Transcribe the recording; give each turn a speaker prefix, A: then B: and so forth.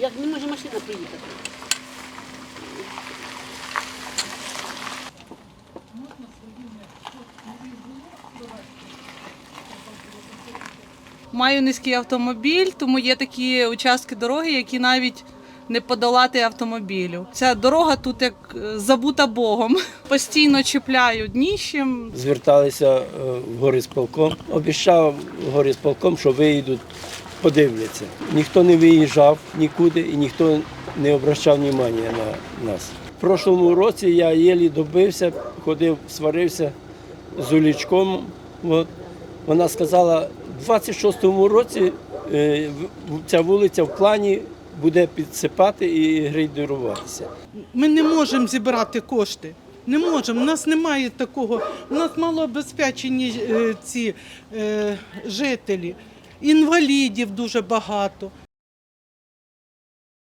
A: Як не може машина приїхати?
B: Маю низький автомобіль, тому є такі участки дороги, які навіть не подолати автомобілю. Ця дорога тут як е, забута Богом. Постійно чіпляю дніщем.
C: зверталися е, в горисполком. Обіцяв горисполком, що виїдуть, подивляться. Ніхто не виїжджав нікуди і ніхто не обращав уваги на нас. В прошлому році я єлі добився, ходив, сварився з улічком. От. Вона сказала, в 26-му році е, ця вулиця в плані буде підсипати і грейдеруватися.
D: Ми не можемо зібрати кошти. Не можемо. У нас немає такого. У нас малообезпечені е, ці е, жителі, інвалідів дуже багато.